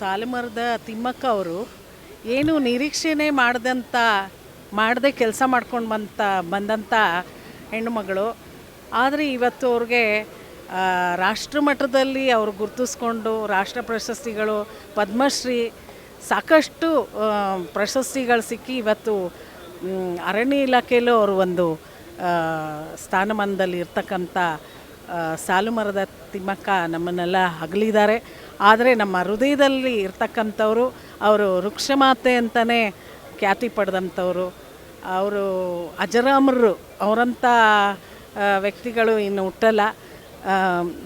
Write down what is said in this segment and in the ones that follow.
ಸಾಲುಮರದ ತಿಮ್ಮಕ್ಕ ಅವರು, ಏನು ನಿರೀಕ್ಷೆನೇ ಮಾಡಿದಂಥ ಮಾಡದೆ ಕೆಲಸ ಮಾಡ್ಕೊಂಡು ಬಂತ ಬಂದಂಥ ಹೆಣ್ಣುಮಗಳು. ಆದರೆ ಇವತ್ತು ಅವ್ರಿಗೆ ರಾಷ್ಟ್ರ ಮಟ್ಟದಲ್ಲಿ ಅವರು ಗುರುತಿಸ್ಕೊಂಡು ರಾಷ್ಟ್ರ ಪ್ರಶಸ್ತಿಗಳು, ಪದ್ಮಶ್ರೀ ಸಾಕಷ್ಟು ಪ್ರಶಸ್ತಿಗಳು ಸಿಕ್ಕಿ ಇವತ್ತು ಅರಣ್ಯ ಇಲಾಖೆಯಲ್ಲೂ ಅವರು ಒಂದು ಸ್ಥಾನಮಾನದಲ್ಲಿ ಇರ್ತಕ್ಕಂಥ ಸಾಲುಮರದ ತಿಮ್ಮಕ್ಕ ನಮ್ಮನ್ನೆಲ್ಲ ಅಗಲಿದ್ದಾರೆ ಆದರೆ ನಮ್ಮ ಹೃದಯದಲ್ಲಿ ಇರ್ತಕ್ಕಂಥವ್ರು, ಅವರು ವೃಕ್ಷಮಾತೆ ಅಂತಲೇ ಖ್ಯಾತಿ ಪಡೆದಂಥವ್ರು, ಅವರು ಅಜರಾಮರು ಅವರಂಥ ವ್ಯಕ್ತಿಗಳು ಇನ್ನು ಹುಟ್ಟಲ್ಲ.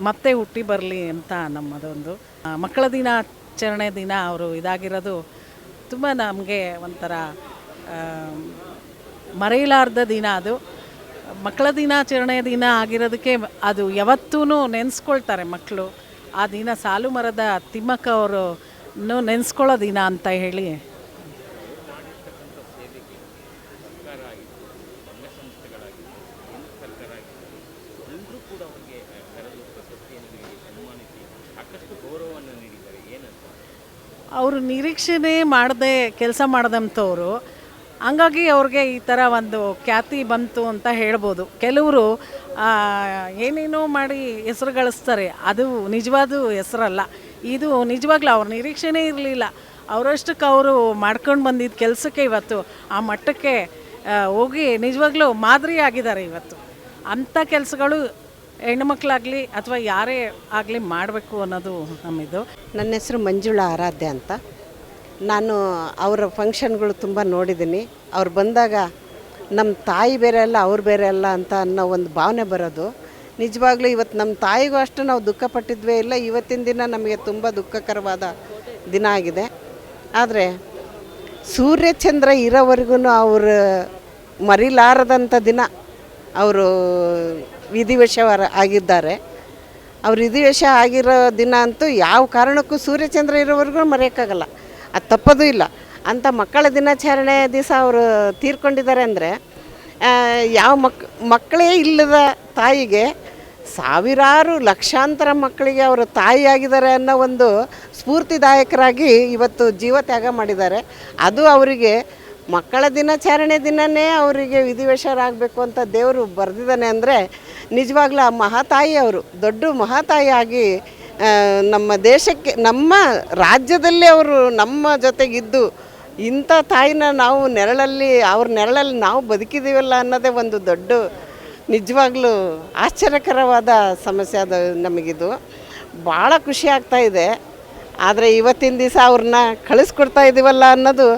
ಮತ್ತೆ ಹುಟ್ಟಿ ಬರಲಿ ಅಂತ ನಮ್ಮದೊಂದು ಮಕ್ಕಳ ದಿನಾಚರಣೆ ದಿನ ಅವರು ಇದಾಗಿರೋದು ತುಂಬ ನಮಗೆ ಒಂಥರ ಮರೆಯಲಾರ್ದ ದಿನ ಅದು. ಮಕ್ಕಳ ದಿನಾಚರಣೆ ದಿನ ಆಗಿರೋದಕ್ಕೆ ಅದು ಯಾವತ್ತೂ ನೆನೆಸ್ಕೊಳ್ತಾರೆ ಮಕ್ಕಳು. ಆ ದಿನ ಸಾಲು ಮರದ ತಿಮ್ಮಕ್ಕ ಅವರು ನೆನೆಸ್ಕೊಳ್ಳೋ ದಿನ ಅಂತ ಹೇಳಿ. ಅವರು ನಿರೀಕ್ಷೆನೇ ಮಾಡದೆ ಕೆಲಸ ಮಾಡಿದಂಥವ್ರು. ಹಂಗಾಗಿ ಅವ್ರಿಗೆ ಈ ಥರ ಒಂದು ಖ್ಯಾತಿ ಬಂತು ಅಂತ ಹೇಳ್ಬೋದು. ಕೆಲವರು ಏನೇನೋ ಮಾಡಿ ಹೆಸರು ಗಳಿಸ್ತಾರೆ, ಅದು ನಿಜವಾದ ಹೆಸರಲ್ಲ. ಇದು ನಿಜವಾಗ್ಲೂ ಅವ್ರ ನಿರೀಕ್ಷೆನೇ ಇರಲಿಲ್ಲ. ಅವರಷ್ಟಕ್ಕೆ ಅವರು ಮಾಡ್ಕೊಂಡು ಬಂದಿದ್ದ ಕೆಲಸಕ್ಕೆ ಇವತ್ತು ಆ ಮಟ್ಟಕ್ಕೆ ಹೋಗಿ ನಿಜವಾಗ್ಲೂ ಮಾದರಿ ಆಗಿದ್ದಾರೆ ಇವತ್ತು. ಅಂಥ ಕೆಲಸಗಳು ಹೆಣ್ಮಕ್ಳಾಗಲಿ ಅಥವಾ ಯಾರೇ ಆಗಲಿ ಮಾಡಬೇಕು ಅನ್ನೋದು ನಮ್ಮಿದು. ನನ್ನ ಹೆಸರು ಮಂಜುಳಾ ಆರಾಧ್ಯ ಅಂತ. ನಾನು ಅವರ ಫಂಕ್ಷನ್ಗಳು ತುಂಬ ನೋಡಿದ್ದೀನಿ. ಅವ್ರು ಬಂದಾಗ ನಮ್ಮ ತಾಯಿ ಬೇರೆ ಅಲ್ಲ, ಅವ್ರು ಬೇರೆ ಅಲ್ಲ ಅಂತ ಅನ್ನೋ ಒಂದು ಭಾವನೆ ಬರೋದು. ನಿಜವಾಗ್ಲೂ ಇವತ್ತು ನಮ್ಮ ತಾಯಿಗೂ ಅಷ್ಟು ನಾವು ದುಃಖ ಪಟ್ಟಿದ್ವೇ ಇಲ್ಲ, ಇವತ್ತಿನ ದಿನ ನಮಗೆ ತುಂಬ ದುಃಖಕರವಾದ ದಿನ ಆಗಿದೆ. ಆದರೆ ಸೂರ್ಯಚಂದ್ರ ಇರೋವರೆಗೂ ಅವರು ಮರಿಲಾರದಂಥ ದಿನ ಅವರು ವಿಧಿವಶವರ ಆಗಿದ್ದಾರೆ. ಅವ್ರು ವಿಧಿವಶ ಆಗಿರೋ ದಿನ ಅಂತೂ ಯಾವ ಕಾರಣಕ್ಕೂ ಸೂರ್ಯಚಂದ್ರ ಇರೋವರೆಗೂ ಮರೆಯೋಕ್ಕಾಗಲ್ಲ. ಅದು ತಪ್ಪೋದು ಇಲ್ಲ. ಅಂಥ ಮಕ್ಕಳ ದಿನಾಚರಣೆ ದಿವಸ ಅವರು ತೀರ್ಕೊಂಡಿದ್ದಾರೆ ಅಂದರೆ ಯಾವ ಮಕ್, ಮಕ್ಕಳೇ ಇಲ್ಲದ ತಾಯಿಗೆ ಸಾವಿರಾರು ಲಕ್ಷಾಂತರ ಮಕ್ಕಳಿಗೆ ಅವರು ತಾಯಿಯಾಗಿದ್ದಾರೆ ಅನ್ನೋ ಒಂದು ಸ್ಫೂರ್ತಿದಾಯಕರಾಗಿ ಇವತ್ತು ಜೀವ ತ್ಯಾಗ ಮಾಡಿದ್ದಾರೆ. ಅದು ಅವರಿಗೆ ಮಕ್ಕಳ ದಿನಾಚರಣೆ ದಿನವೇ ಅವರಿಗೆ ವಿಧಿವೇಶರಾಗಬೇಕು ಅಂತ ದೇವರು ಬರೆದಿದ್ದಾನೆ ಅಂದರೆ, ನಿಜವಾಗ್ಲೂ ಆ ಮಹಾತಾಯಿ ಅವರು, ದೊಡ್ಡ ಮಹಾತಾಯಿಯಾಗಿ ನಮ್ಮ ದೇಶಕ್ಕೆ, ನಮ್ಮ ರಾಜ್ಯದಲ್ಲೇ ಅವರು ನಮ್ಮ ಜೊತೆಗಿದ್ದು, ಇಂಥ ತಾಯಿನ ನಾವು ನೆರಳಲ್ಲಿ, ಅವ್ರ ನೆರಳಲ್ಲಿ ನಾವು ಬದುಕಿದ್ದೀವಲ್ಲ ಅನ್ನೋದೇ ಒಂದು ದೊಡ್ಡ, ನಿಜವಾಗ್ಲೂ ಆಶ್ಚರ್ಯಕರವಾದ ಸಮಸ್ಯೆ ಅದು ನಮಗಿದು. ಭಾಳ ಖುಷಿ ಆಗ್ತಾ ಇದೆ. ಆದರೆ ಇವತ್ತಿನ ದಿವಸ ಅವ್ರನ್ನ ಕಳಿಸ್ಕೊಡ್ತಾ ಇದ್ದೀವಲ್ಲ ಅನ್ನೋದು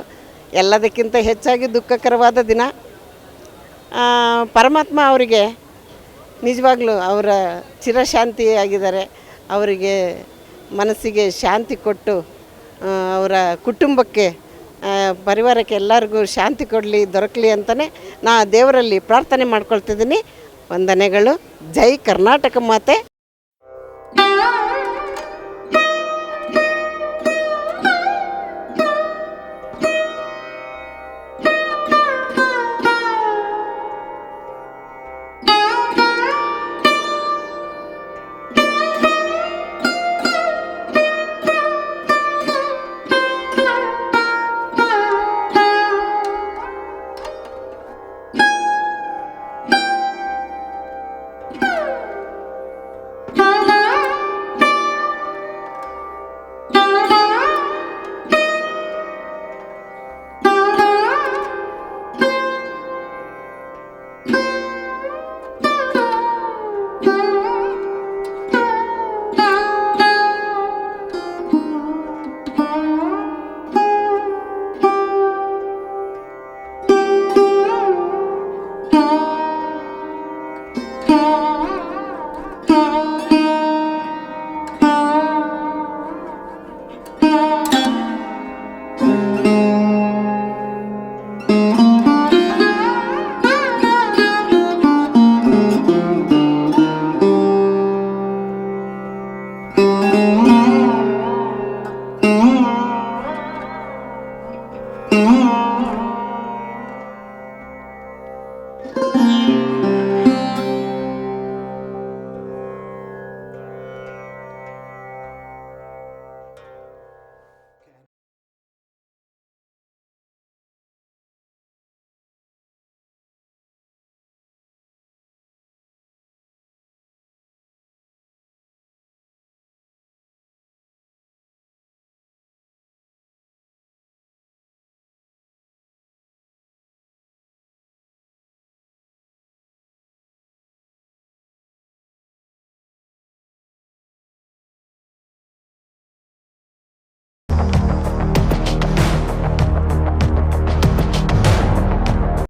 ಎಲ್ಲದಕ್ಕಿಂತ ಹೆಚ್ಚಾಗಿ ದುಃಖಕರವಾದ ದಿನ. ಪರಮಾತ್ಮ ಅವರಿಗೆ ನಿಜವಾಗ್ಲೂ ಅವರ ಚಿರಶಾಂತಿ ಆಗಿದ್ದಾರೆ ಅವರಿಗೆ ಮನಸ್ಸಿಗೆ ಶಾಂತಿ ಕೊಟ್ಟು ಅವರ ಕುಟುಂಬಕ್ಕೆ ಪರಿವಾರಕ್ಕೆ ಎಲ್ಲರಿಗೂ ಶಾಂತಿ ಕೊಡಲಿ, ದೊರಕಲಿ ಅಂತಲೇ ನಾ ದೇವರಲ್ಲಿ ಪ್ರಾರ್ಥನೆ ಮಾಡ್ಕೊಳ್ತಿದ್ದೀನಿ. ವಂದನೆಗಳು. ಜೈ ಕರ್ನಾಟಕ ಮಾತೆ.